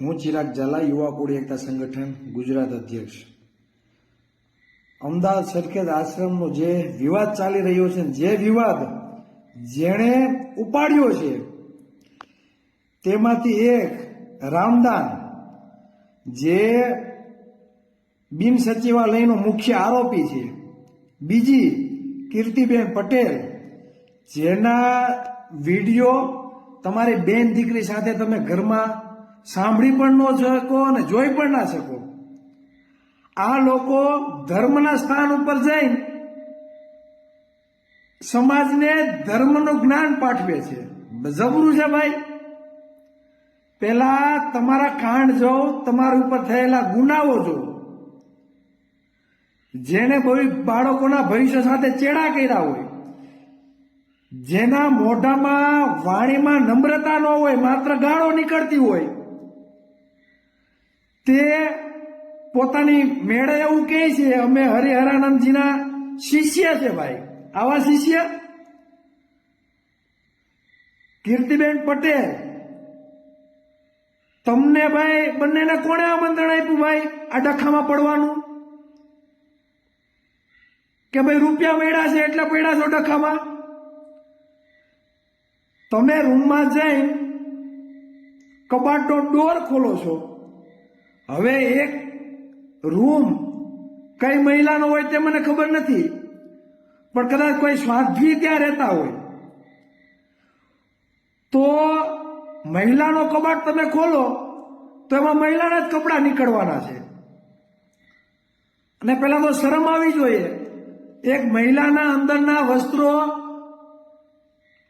હું ચિરાગ ઝાલા, યુવા કોળી એકતા સંગઠન, ગુજરાત અધ્યક્ષ. અમદાવાદ સરખેજ આશ્રમનો જે વિવાદ ચાલી રહ્યો છે જે વિવાદ જેણે ઉપાડ્યો છે, તેમાંથી એક રામદાન, જે બિન સચિવાલયનો મુખ્ય આરોપી છે. બીજી કીર્તિબેન પટેલ, જેના વીડિયો તમારી બેન દીકરી સાથે તમે ઘરમાં સાંભળી પણ ન શકો અને જોઈ પણ ના શકો. આ લોકો ધર્મના સ્થાન ઉપર જઈને સમાજને ધર્મનું જ્ઞાન પાઠવે છે. જબરું છે ભાઈ. પેલા તમારા કાંડ જો, તમારા ઉપર થયેલા ગુનાઓ જો, જેને બાળકોના ભવિષ્ય સાથે ચેડા કર્યા હોય, જેના મોઢામાં વાણીમાં નમ્રતા ન હોય, માત્ર ગાળો નીકળતી હોય તે પોતાની મેળે એવું કહે છે, અમે હરિહરાનંદજીના શિષ્ય છે ભાઈ. આવા શિષ્ય? કીર્તિબેન પટેલ. તમને ભાઈ બંનેને કોણે આમંત્રણ આપ્યું ભાઈ, આ ડખામાં પડવાનું? કે ભાઈ રૂપિયા મેળા છે, એટલે પડ્યા છો ડખામાં? તમે રૂમમાં જઈ કબાટનો ડોર ખોલો છો. હવે એક રૂમ કઈ મહિલાનો હોય તે મને ખબર નથી, પણ કદાચ કોઈ સ્વાધ્વી ત્યાં રહેતા હોય. તો મહિલાનો કબાટ તમે ખોલો, તો એમાં મહિલાના જ કપડાં નીકળવાના છે. અને પેલા તો શરમ આવી જોઈએ. એક મહિલાના અંદરના વસ્ત્રો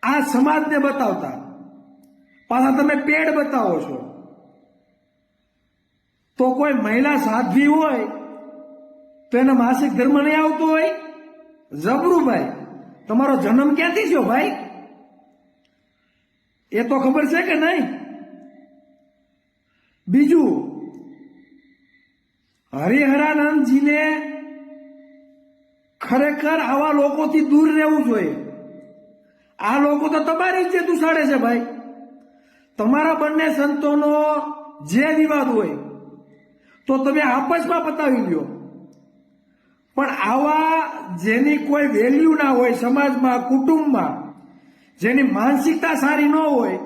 આ સમાજને બતાવતા. પાછા તમે પેડ બતાવો છો. તો કોઈ મહિલા સાધ્વી હોય, તો એને માસિક ધર્મ નહીં આવતો હોય? જબરું ભાઈ, તમારો જન્મ ક્યાંથી થયો ભાઈ? એ તો ખબર છે કે નહીં? બીજું, હરિહરાનંદજીને ખરેખર આવા લોકોથી દૂર રહેવું જોઈએ. આ લોકો તો તમારી જે દુસાડે છે ભાઈ. તમારા બંને સંતોનો જે વિવાદ હોય તો તમે આપસમાં પતાવી લ્યો. પણ આવા જેની કોઈ વેલ્યુ ના હોય સમાજમાં, કુટુંબમાં, જેની માનસિકતા સારી ન હોય,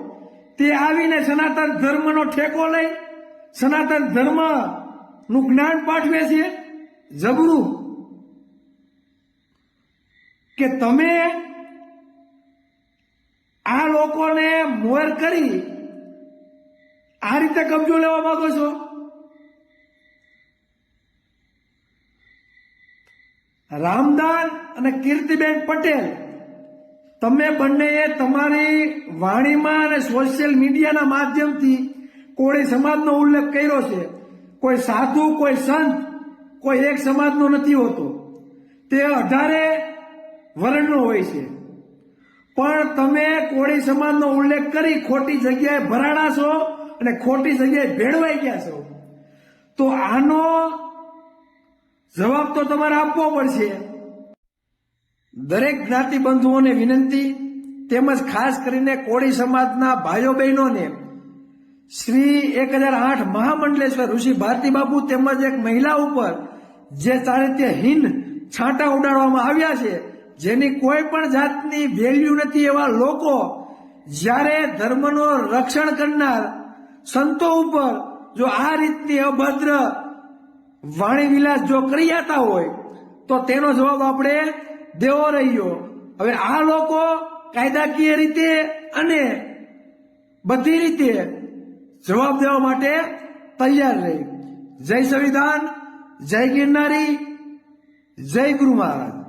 તે આવીને સનાતન ધર્મનો ઠેકો લઈ, સનાતન ધર્મનું જ્ઞાન પાઠવે છે? જબરું. કે તમે આ લોકોને મોર કરી આ રીતે કબજો લેવા માંગો છો? રામદાન અને કીર્તિબેન પટેલ. તમે બંનેએ તમારી વાણીમાં અને સોશિયલ મીડિયાના માધ્યમથી કોળી સમાજનો ઉલ્લેખ કર્યો છે. કોઈ સાધુ, કોઈ સંત, કોઈ એક સમાજનો નથી હોતો. તે અઢારે વર્ણનો હોય છે. પણ તમે કોળી સમાજનો ઉલ્લેખ કરી ખોટી જગ્યાએ ભરાડા છો અને ખોટી જગ્યાએ ભેળવાઈ ગયા છો. તો આનો જવાબ તો તમારે આપવો પડશે. દરેક જ્ઞાતિ બંધુઓને વિનંતી, તેમજ ખાસ કરીને કોળી સમાજના ભાઈઓ બહેનોને, શ્રી એક હજાર આઠ મહામંડલેશ્વર ઋષિ ભારતી બાપુ તેમજ એક મહિલા ઉપર જે ચારિત્યહીન છાંટા ઉડાડવામાં આવ્યા છે, જેની કોઈ પણ જાતની વેલ્યુ નથી એવા લોકો જ્યારે ધર્મનો રક્ષણ કરનાર સંતો ઉપર જો આ રીતની અભદ્ર વાણી વિલાસ જો કરી જતા હોય, તો તેનો જવાબ આપણે દેવો રહ્યો. હવે આ લોકો કાયદાકીય રીતે અને બધી રીતે જવાબ દેવા માટે તૈયાર રહે. જય સંવિધાન, જય ગિરનારી, જય ગુરુ મહારાજ.